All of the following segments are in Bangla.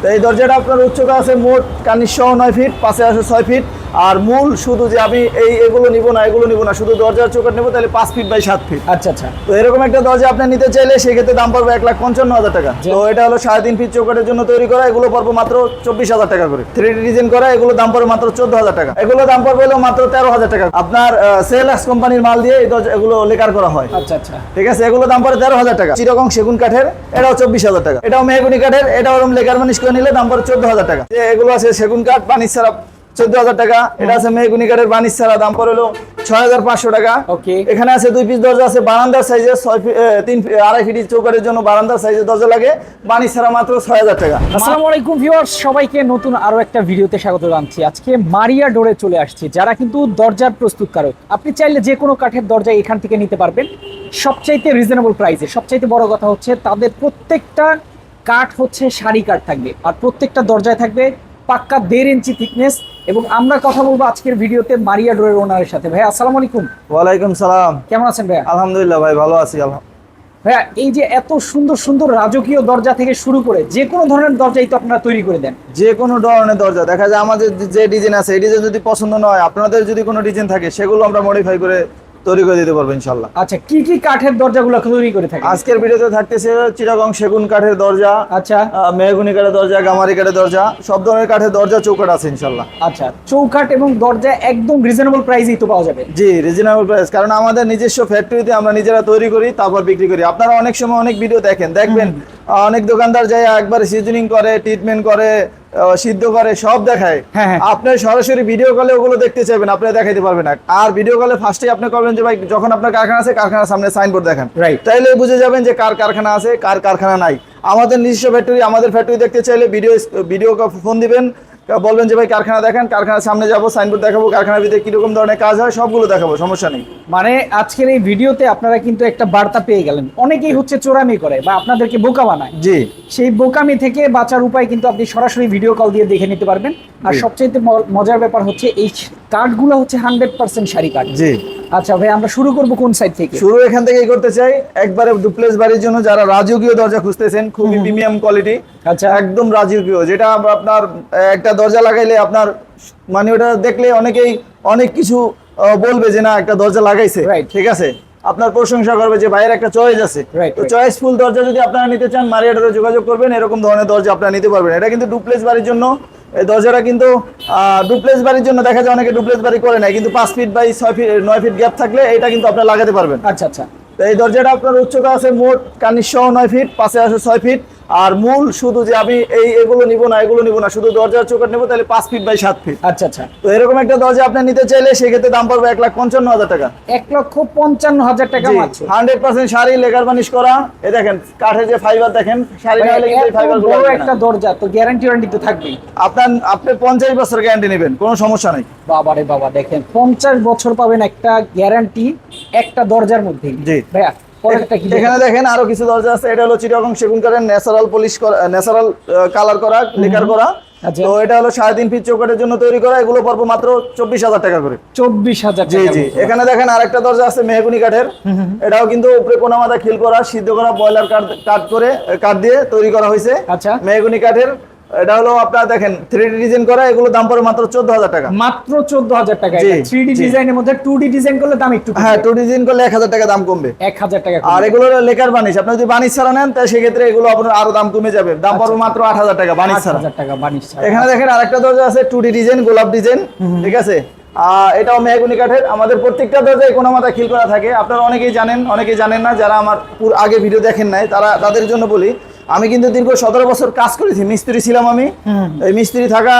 তো এই দরজাটা আপনার উচ্চতা আছে মোট কানির নয় ফিট পাশে আছে ছয় ফিট। আর মূল শুধু যে আমি এই এগুলো নিব না এগুলো নিব না শুধু দরজার চৌকাট নেব তাহলে পাঁচ ফিট বাই সাত ফিট আচ্ছা আচ্ছা। তো এরকম একটা দরজা আপনি নিতে চাইলে সেক্ষেত্রে দাম পড়বে এক লাখ পঞ্চান্ন হাজার টাকা। তো এটা হলো সাড়ে তিন ফিট চৌকাটের জন্য তৈরি করা এগুলো পড়বে মাত্র চব্বিশ হাজার টাকা করে। থ্রি ডি ডিজাইন করা এগুলো দাম পড়বে মাত্র চোদ্দ হাজার টাকা। এগুলো দাম পড়বে হলো মাত্র তেরো হাজার টাকা। আপনার সেল এক্স কোম্পানির মাল দিয়ে এই দরজা এগুলো লেকার করা হয়। আচ্ছা আচ্ছা। ঠিক আছে? এগুলো দাম পড়ে তেরো হাজার টাকা। চিরকং সেগুন কাঠের এটাও চব্বিশ হাজার টাকা। এটাও মেহগুনি কাঠের এটাও ওরকম লেকার মানিশ করে নিলে দাম পড়ে চোদ্দ হাজার টাকা। যে এগুলো আছে সেগুন কাঠ পানি ছাড়া চোদ্দ হাজার টাকা। এটা আছে মেহগুনি কাঠের বানিশ ছাড়া দাম পড়ে হলো ছয় হাজার পাঁচশো টাকা. এখানে আছে দুই পিস দরজা আছে বারান্দার সাইজে ছয় তিন আড়াই ফিট চৌকারের জন্য বারান্দার দরজা লাগে। বানিশ ছাড়া মাত্র ছয় হাজার টাকা আসসালামু আলাইকুম ভিউয়ার্স সবাইকে নতুন আরও একটা ভিডিওতে স্বাগত জানাচ্ছি। আজকে মারিয়া ডোরে চলে আসছি যারা কিন্তু দরজার প্রস্তুতকারক। আপনি চাইলে যে কোনো কাঠের দরজা এখান থেকে নিতে পারবেন। সবচাইতে রিজনেবল প্রাইসে সবচাইতে বড় কথা হচ্ছে তাদের প্রত্যেকটা কাঠ হচ্ছে সারি কাঠ থাকবে। আর প্রত্যেকটা দরজায় থাকবে পাক্কা দেড় ইঞ্চি থিকনেস এবং আমরা কথা বলব আজকের ভিডিওতে মারিয়া ডোরের ওনারের সাথে। ভাই আসসালামু আলাইকুম। ওয়ালাইকুম সালাম। কেমন আছেন ভাইয়া? আলহামদুলিল্লাহ ভাই ভালো আছি ভাইয়া এই যে এত সুন্দর সুন্দর রাজকীয় দরজা থেকে শুরু করে যে কোনো ধরনের দরজাই তো আপনারা তৈরি করে দেন। যে কোনো ধরনের দরজা দেখা যায় আমাদের যে ডিজাইন আছে এই ডিজাইন যদি পছন্দ নয় আপনাদের যদি কোনো ডিজাইন থাকে সেগুলো আমরা মডিফাই করে তৈরি করে দিতে পারব ইনশাল্লাহ আচ্ছা কি কি কাঠের দরজাগুলো তৈরি করে থাকে আজকের ভিডিওতে থাকতেছে চিটাগং সেগুন কাঠের দরজা আচ্ছা। মেহগুনি কাঠের দরজা গামারি কাঠের দরজা সব ধরনের কাঠের দরজা চৌকাঠ আছে ইনশাল্লাহ আচ্ছা চৌকাঠ এবং দরজা একদম রিজনেবল প্রাইসেই তো পাওয়া যাবে। জি রিজনেবল প্রাইস কারণ আমাদের নিজস্ব ফ্যাক্টরিতে আমরা নিজেরা তৈরি করি তারপর বিক্রি করি। আপনারা অনেক সময় অনেক ভিডিও দেখেন দেখবেন অনেক দোকানদার যায় একবার সিজনিং করে ট্রিটমেন্ট করে সিদ্ধ করে সব দেখায়। হ্যাঁ, হ্যাঁ। আপনি সরাসরি ভিডিও কলে ওগুলো দেখতে চাইবেন আপনি দেখাইতে পারবেন না। আর ভিডিও কলে ফার্স্টে আপনি করবেন যে ভাই যখন আপনার কারখানা আছে কারখানার সামনে সাইনবোর্ড দেখেন. তাইলে বুঝে যাবেন যে কার কারখানা আছে কার কারখানা নাই। আমাদের নিজস্ব ফ্যাক্টরি আমাদের ফ্যাক্টরি দেখতে চাইলে ভিডিও ভিডিও ফোন দিবেন। বলবেন যে ভাই কারখানা দেখেন কারখানার সামনে যাব সাইনবোর্ড দেখাবো কারখানার ভিতরে কীরকম ধরনের কাজ হয় সবগুলো দেখাবো সমস্যা নেই। মানে আজকের এই ভিডিওতে আপনারা কিন্তু একটা বার্তা পেয়ে গেলেন। অনেকেই হচ্ছে চোরামি করে বা আপনাদেরকে বোকা বানায়। জি। সেই বোকামি থেকে বাঁচার উপায় কিন্তু আপনি সরাসরি ভিডিও কল দিয়ে দেখে নিতে পারবেন। আর। সবচেয়ে মজার ব্যাপার হচ্ছে এই কাঠগুলো হচ্ছে হান্ড্রেড পার্সেন্ট শাড়ি কাঠ জি। আচ্ছা ভাই আমরা শুরু করব কোন সাইড থেকে? শুরু এখান থেকেই করতে চাই। একবারে ডুপ্লেস বাড়ির জন্য যারা রাজকীয় দরজা খুঁজতেছেন খুবই প্রিমিয়াম কোয়ালিটি আচ্ছা। একদম রাজকীয় যেটা আপ- আপনার একটা দরজা লাগাইলে আপনার মানে ওটা দেখলে অনেকেই অনেক কিছু বলবে যে না একটা দরজা লাগাইছে. ঠিক আছে? আপনার প্রশংসা করবে যে ভাইয়ের একটা চয়েস আছে। তো right. চয়েসফুল দরজা যদি আপনারা নিতে চান মারিয়াটারে যোগাযোগ করবেন এরকম ধরনের দরজা আপনারা নিতে পারবেন। এটা কিন্তু ডুপ্লেস বাড়ির জন্য এই দরজাটা কিন্তু ডুপ্লেস বাড়ির জন্য দেখা যায় অনেকে ডুপ্লেস বাড়ি করে নেয় কিন্তু পাঁচ ফিট বাই ছয় ফিট নয় ফিট গ্যাপ থাকলে এটা কিন্তু আপনার লাগাতে পারবেন। আচ্ছা আচ্ছা। তো এই দরজাটা আপনার উচ্চতা আছে মোট কানিসহ নয় ফিট পাশে আছে ছয় ফিট আর মূল শুধু যে আমি এই এগুলো নিব না এগুলো নিব না শুধু দরজার চৌকাট নেব তাহলে পাঁচ ফিট বাই সাত ফিট আচ্ছা আচ্ছা। তো এরকম একটা দরজা আপনি নিতে চাইলে সেক্ষেত্রে দাম পড়বে এক লাখ পঞ্চান্ন হাজার টাকা। এক লক্ষ পঞ্চান্ন হাজার টাকা হান্ড্রেড পার্সেন্ট শাড়ি লেগার বানিশ করা। এ দেখেন কাঠের যে ফাইবার দেখেন শাড়ি না হলে কিন্তু ফাইবার বড় একটা দরজা তো গ্যারান্টি ওয়ারেন্টি তো থাকবেই। আপনার আপনি পঞ্চাশ বছর গ্যারান্টি নেবেন কোনো সমস্যা নেই। বাবারে বাবা দেখেন পঞ্চাশ বছর পাবেন একটা গ্যারান্টি একটা দরজার মধ্যে। জি। ভাইয়া এখানে দেখেন আরও কিছু দরজা আছে এটা হলো চিটাগং সেগুন কাঠের ন্যাচারাল পলিশ করা ন্যাচারাল কালার করা লেকার করা। আচ্ছা। তো এটা হলো সাড়ে তিন ফিট চৌকাটের জন্য তৈরি করা এগুলো পড়ব মাত্র চব্বিশ হাজার টাকা করে। চব্বিশ হাজার জি জি। এখানে দেখেন আরেকটা দরজা আছে মেহগুনি কাঠের। এটাও কিন্তু উপরে কোনা মাথা খিল করা সিদ্ধ করা বয়লার কাঠ কাঠ করে কাঠ দিয়ে তৈরি করা হয়েছে। আচ্ছা। মেহগুনি কাঠের এটা হলো আপনার দেখেন থ্রি ডি ডিজাইন করা এগুলো দাম পড়ে মাত্র চোদ্দ হাজার টাকা মাত্র চোদ্দ হাজার টাকা থ্রি ডি ডিজাইনের মধ্যে টু ডি ডিজাইন করলে দাম একটু হ্যাঁ টু ডিজাইন করলে এক হাজার টাকা দাম কমবে। এক হাজার টাকা আর এগুলো লেকার বানিশ আপনি যদি বানিশ ছাড়া নেন তাহলে সেক্ষেত্রে এগুলো আপনার আরও দাম কমে যাবে। দাম পড়বে মাত্র আট হাজার টাকা বানিশ ছাড়া। হাজার টাকা বানিশ ছাড়া। এখানে দেখেন আরেকটা দরজা আছে টু ডি ডিজাইন গোলাপ ডিজাইন ঠিক আছে? এটাও মেহগুনি কাঠের। আমাদের প্রত্যেকটা দরজায় কোনো মাথা খিল করা থাকে। আপনারা অনেকেই জানেন অনেকেই জানেন না যারা আমার পুর আগে ভিডিও দেখেন নাই তারা তাদের জন্য বলি আমি কিন্তু দীর্ঘ সতেরো বছর কাজ করেছি মিস্ত্রি ছিলাম আমি। এই মিস্ত্রি থাকা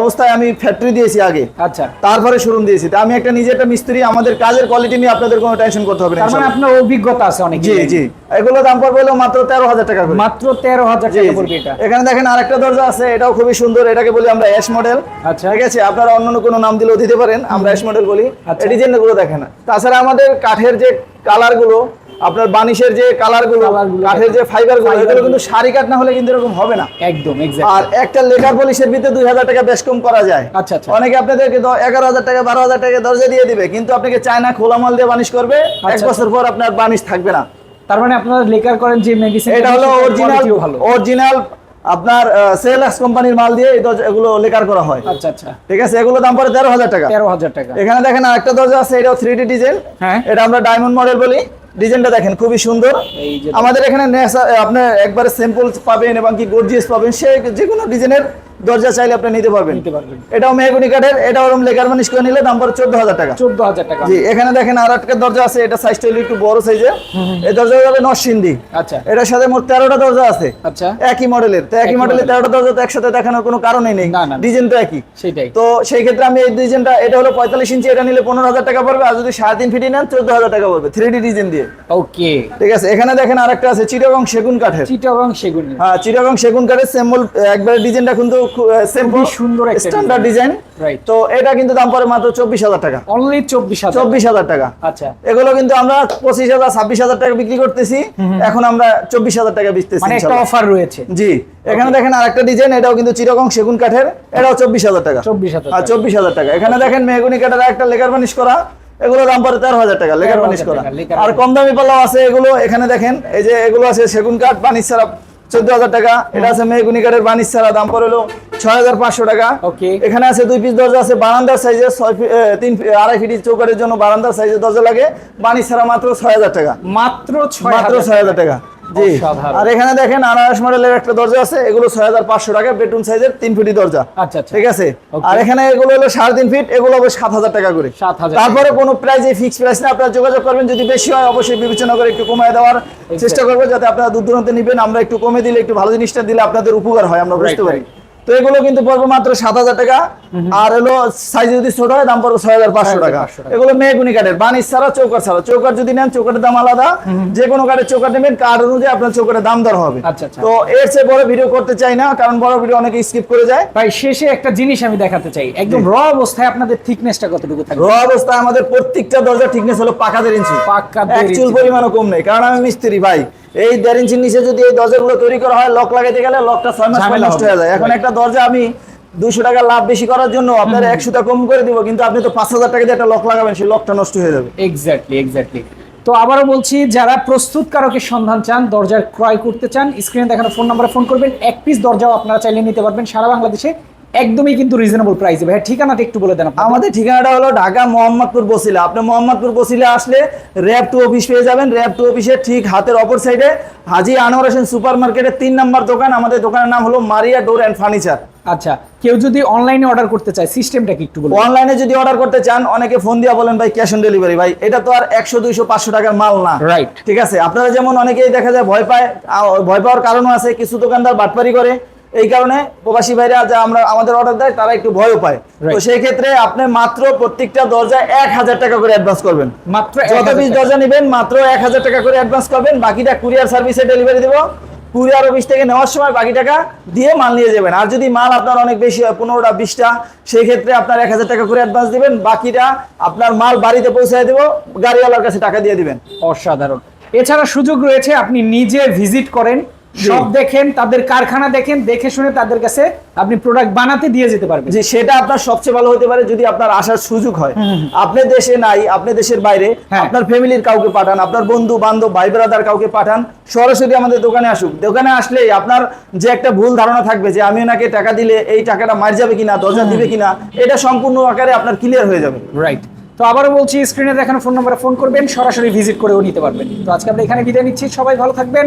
অবস্থায় আমি ফ্যাক্টরি দিয়েছি আগে। আচ্ছা। তারপরে শোরুম দিয়েছি। তা আমি একটা নিজে একটা মিস্ত্রি আমাদের কাজের কোয়ালিটি নিয়ে আপনাদের কোনো টেনশন করতে হবে না মানে আপনার অভিজ্ঞতা আছে অনেক জি জি। এগুলো দাম পড়বে হলো মাত্র তেরো হাজার টাকা করে। মাত্র তেরো হাজার টাকা পড়বে এটা। এখানে দেখেন আরেকটা দরজা আছে এটাও খুবই সুন্দর এটাকে বলি আমরা এস মডেল আচ্ছা। ঠিক আছে? আপনারা অন্য কোনো নাম দিলেও দিতে পারেন আমরা এস মডেল বলি। আচ্ছা। এই ডিজাইনগুলো দেখেন। তাছাড়া আমাদের কাঠের যে কালারগুলো আপনার বানিশের যে কালারগুলো কাঠের যে ফাইবারগুলো এগুলো কিন্তু শাড়ি কাঠ না হলে কিন্তু এরকম হবে না। একদম আর একটা লেখার পলিশের ভিতরে দুই হাজার টাকা বেশ কম করা যায়। আচ্ছা, আচ্ছা। অনেকে আপনাদেরকে এগারো হাজার টাকা বারো হাজার টাকা দরজা দিয়ে দিবে কিন্তু আপনাকে চায়না খোলা মাল দিয়ে বানিশ করবে এক আচ্ছা। বছর পর আপনার বানিশ থাকবে না। তার মানে আপনারা লেকার করেন যে মেডিসিন এটা হলো অরিজিনাল অরিজিনাল আপনার সেলাক্স কোম্পানির মাল দিয়ে এই দরজা এগুলো লেকার করা হয়। আচ্ছা আচ্ছা। ঠিক আছে? এগুলো দাম পড়ে তেরো হাজার টাকা। তেরো হাজার টাকা। এখানে দেখেন আরেকটা দরজা আছে এটাও থ্রি ডি ডিজাইন হ্যাঁ। এটা আমরা ডায়মন্ড মডেল বলি। ডিজাইনটা দেখেন খুবই সুন্দর। আমাদের এখানে নেসা- আপনার একবারে স্যাম্পল পাবেন এবং কি গর্জিয়াস পাবেন সে যে কোনো ডিজাইনের দরজা চাইলে আপনি নিতে পারবেন। নিতে পারবেন। এটাও মেহগুনি কাঠের এটা ওরকম লেকার মানিশ করে নিলে দাম পড়ে চোদ্দ হাজার টাকা। চোদ্দ হাজার টাকা। জি এখানে দেখেন আর একটা দরজা আছে এটা সাইজটা একটু বড় সাইজের এই দরজা যাবে নরসিন্দি আচ্ছা। এটার সাথে মোট তেরোটা দরজা আছে। আচ্ছা। একই মডেলের তো একই মডেলের model। তেরোটা দরজা তো একসাথে দেখানোর কোনো কারণই নেই। ডিজাইন তো একই। সেটাই তো সেই ক্ষেত্রে আমি এই ডিজাইনটা এটা হলো পঁয়তাল্লিশ ইঞ্চি এটা নিলে পনেরো হাজার টাকা পড়বে আর যদি সাড়ে তিন ফিটি নেন চোদ্দ হাজার টাকা পড়বে থ্রি ডি ডিজাইন দিয়ে। ওকে। ঠিক আছে এখানে দেখেন আরেকটা আছে চিটাগং সেগুন কাঠের। চিটাগং সেগুন। হ্যাঁ চিটাগং সেগুন কাঠের সেম্বল একবারে ডিজাইনটা কিন্তু সেম্পল সুন্দর স্ট্যান্ডার্ড ডিজাইন তো এটা কিন্তু দাম পড়ে মাত্র চব্বিশ হাজার টাকা। অনলি চব্বিশ চব্বিশ হাজার টাকা। আচ্ছা। এগুলো কিন্তু আমরা পঁচিশ হাজার ছাব্বিশ হাজার টাকা বিক্রি করতেছি। এখন আমরা চব্বিশ হাজার টাকা বেচতেছি মানে একটা অফার রয়েছে। জি। এখানে দেখেন আরেকটা ডিজাইন এটাও কিন্তু চিরকং সেগুন কাঠের এটাও চব্বিশ হাজার টাকা। চব্বিশ হাজার টাকা। চব্বিশ হাজার টাকা। এখানে দেখেন মেহগুনি কাঠের একটা লেকার বানিশ করা। এগুলো দাম পড়ে তেরো হাজার টাকা লেকার 13,000 বানিশ করা। আর কম দামি পাল্লাও আছে এগুলো। এখানে দেখেন এই যে এগুলো আছে সেগুন কাঠ বানিশ ছাড়া চোদ্দ হাজার টাকা। এটা আছে মেহগুনি কাঠের বানিশ ছাড়া দাম ছয় হাজার পাঁচশো টাকা. এখানে আছে দুই পিস দরজা আছে বারান্দার সাইজের ছয় তিন আড়াই ফিটি চৌকারের জন্য বারান্দার দরজা লাগে। বানিশ ছাড়া মাত্র ছয় হাজার টাকা। মাত্র ছয় মাত্র ছয় হাজার টাকা। জি। আর এখানে দেখেন আনারস মডেলের একটা দরজা আছে এগুলো ছয় হাজার পাঁচশো টাকা বেডরুম সাইজের তিন ফিটি দরজা। আচ্ছা আচ্ছা। ঠিক আছে? আর এখানে এগুলো হলো সাড়ে তিন ফিট এগুলো হবে সাত হাজার টাকা করে। তারপরে কোনো প্রাইস এই ফিক্স প্রাইস না আপনারা যোগাযোগ করবেন যদি বেশি হয় অবশ্যই বিবেচনা করে একটু কমিয়ে দেওয়ার চেষ্টা করব যাতে আপনারা দূর দূরান্তে নিবেন। আমরা একটু কমে দিলে একটু ভালো জিনিসটা দিলে আপনাদের উপকার হয় আমরা বুঝতে পারি। তো এগুলো কিন্তু পড়বে মাত্র সাত হাজার টাকা। আর হলো সাইজ যদি ছোট হয় দাম পড়বে ছয় হাজার পাঁচশো টাকা। 6,500 টাকা। এগুলো মেহগুনি কাঠের বানিশ ছাড়া চৌকার ছাড়া। চৌকার যদি নেন চৌকাটের দাম আলাদা। যে কোনো কাঠের চৌকার নেবেন কাঠ অনুযায়ী আপনার চৌকাটের দাম দর হবে। আচ্ছা, আচ্ছা। তো এর চেয়ে বড় ভিডিও করতে চাই না কারণ বড় ভিডিও অনেকে স্কিপ করে যায়। ভাই শেষে একটা জিনিস আমি দেখাতে চাই। একদম র অবস্থায় আপনাদের থিকনেসটা কতটুকু থাকবে? র অবস্থায় আমাদের প্রত্যেকটা দরজা ঠিকনেস হলো পাকা দেড় ইঞ্চি পাক্কা এক চুল। পরিমাণও কম নেই কারণ আমি মিস্ত্রি ভাই। এই দেড় ইঞ্চির নিচে যদি এই দরজাগুলো তৈরি করা হয় লক লাগাইতে গেলে লকটা ছয় মাস নষ্ট হয়ে যায়। এখন একটা দরজা আমি দুশো টাকা লাভ বেশি করার জন্য আপনার একশোটা কম করে দিব কিন্তু আপনি তো পাঁচ হাজার টাকা দিয়ে একটা লক লাগাবেন সেই লকটা নষ্ট হয়ে যাবে। এক্স্যাক্টলি এক্স্যাক্টলি তো আবারও বলছি যারা প্রস্তুতকারকের সন্ধান চান দরজার ক্রয় করতে চান স্ক্রিনে দেখানো ফোন নাম্বারে ফোন করবেন। এক পিস দরজাও আপনারা চাইলে নিতে পারবেন সারা বাংলাদেশে। একদমই কিন্তু রিজনেবল প্রাইসে ভাই ঠিকানাটা একটু বলে দেন আমাদের ঠিকানাটা হলো ঢাকা মোহাম্মদপুর বসিলা। আপনি মোহাম্মদপুর বসিলা আসলে র্যাব টু অফিস পেয়ে যাবেন। র্যাব টু অফিসের ঠিক হাতের অপর সাইডে হাজি আনোয়ার হোসেন সুপার মার্কেটের তিন নম্বর দোকান। আমাদের দোকানের নাম হলো মারিয়া ডোর অ্যান্ড ফার্নিচার। আচ্ছা কেউ যদি অনলাইনে অর্ডার করতে চায় সিস্টেমটা কি একটু বলুন। অনলাইনে যদি অর্ডার করতে চান অনেকে ফোন দিয়ে বলেন ভাই ক্যাশ অন ডেলিভারি ভাই এটা তো আর একশো দুইশো পাঁচশো টাকার মাল না। রাইট ঠিক আছে? আপনারা যেমন অনেকেই দেখা যায় ভয় পায় ভয় পাওয়ার কারণও আছে। কিছু দোকানদার বাটপারি করে এই কারণে প্রবাসী ভাইরা যা আমরা আমাদের অর্ডার দেয় তারা একটু ভয়ও পায়। তো সেই ক্ষেত্রে আপনি মাত্র প্রত্যেকটা দরজায় এক হাজার টাকা করে অ্যাডভান্স করবেন। মাত্র যত পিস দরজা নেবেন মাত্র এক হাজার টাকা করে অ্যাডভান্স করবেন। বাকিটা কুরিয়ার সার্ভিসে ডেলিভারি দেবো। কুরিয়ার অফিস থেকে নেওয়ার সময় বাকি টাকা দিয়ে মাল নিয়ে যাবেন। আর যদি মাল আপনার অনেক বেশি হয় পনেরোটা বিশটা সেই ক্ষেত্রে আপনার এক হাজার টাকা করে অ্যাডভান্স দিবেন। বাকিটা আপনার মাল বাড়িতে পৌঁছায় দেবো গাড়িওয়ালার কাছে টাকা দিয়ে দিবেন। অসাধারণ। এছাড়া সুযোগ রয়েছে আপনি নিজে ভিজিট করেন। সব দেখেন তাদের কারখানা দেখেন দেখে শুনে তাদের কাছে আপনি প্রোডাক্ট বানাতে দিয়ে যেতে পারবেন। যে সেটা আপনার সবচেয়ে ভালো হতে পারে যদি আপনার আসার সুযোগ হয়। আপনি দেশে নাই আপনি দেশের বাইরে হ্যাঁ। আপনার ফ্যামিলির কাউকে পাঠান আপনার বন্ধু বান্ধব ভাই ব্রাদার কাউকে পাঠান সরাসরি আমাদের দোকানে আসুক। দোকানে আসলেই আপনার যে একটা ভুল ধারণা থাকবে যে আমি ওনাকে টাকা দিলে এই টাকাটা মার যাবে কিনা দরজা দিবে কিনা এটা সম্পূর্ণ আকারে আপনার ক্লিয়ার হয়ে যাবে। রাইট তো আবারও বলছি স্ক্রিনে দেখানো ফোন নম্বরে ফোন করবেন সরাসরি ভিজিট করেও নিতে পারবেন। তো আজকে আমরা এখানে বিদায় নিচ্ছি সবাই ভালো থাকবেন।